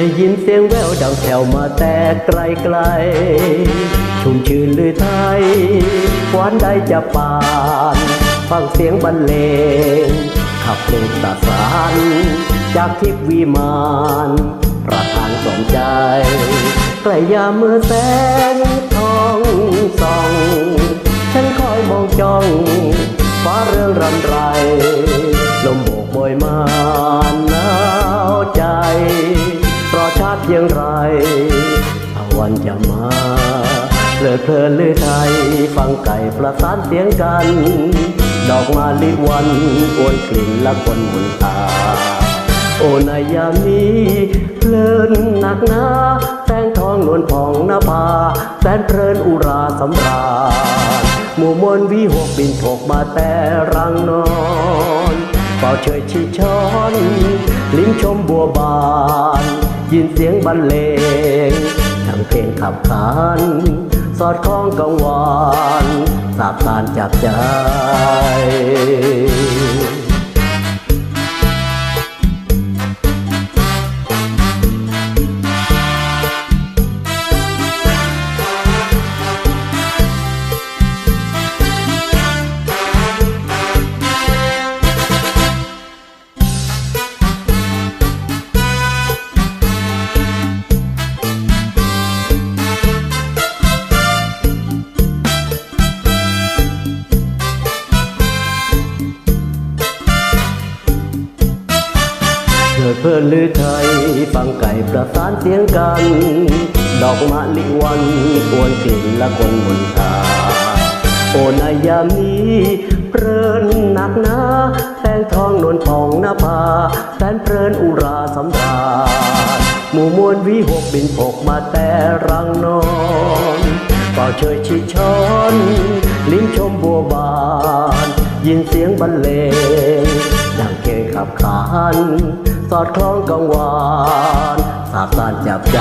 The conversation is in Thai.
ได้ยินเสียงแววดังแผ่วมาแต่ไกลไกล ชุ่มชื่นลือไทยหวานใดจะปาน ฟังเสียงบรรเลง ขับเพลงสะสานจากทิพวิมานประทานสมใจใกล้ยามเมื่อแสงทองส่อง ฉันคอยมองจ้อง ฟ้าเรื่องรำไร ลมโบกโบยมาาเพียงไรถ้าวันจะมาเพลิดเพลินลือไทย ฟังไก่ประสานเสียงกัน ดอกมาลิวันอวนกลิ่นละคนมุนตา โอ้นายยามนี้เพลินหนักหนาแสงทองนวลผ่องนภาแสนเพลินอุราสำราญหมู่มวลวิหกบินถกมาแต่รังนอนเป่าเฉยชีช้อน ลิ้มชมบัวบาน ยินเสียงบรรเลงทั้งเพลงขับขานสอดคล้องกังวานสาบสานจับใจ เพลินลือไทย ฟังไก่ประสานเสียงกัน ดอกมะลิวันอวนกลิ่นละคนบนทางโอนายามนี้เพลินหนักหนาแสงทองนวลผ่องนภาแสนเพลินอุราสำราญหมู่มวลวิหกบินพกมาแต่รังนอนเป่าเชยชิดช้อน ลิ้มชมบัวบาน ยินเสียงบรรเลง ขับขานสอดคล้องกังวานสาบสานจับใจ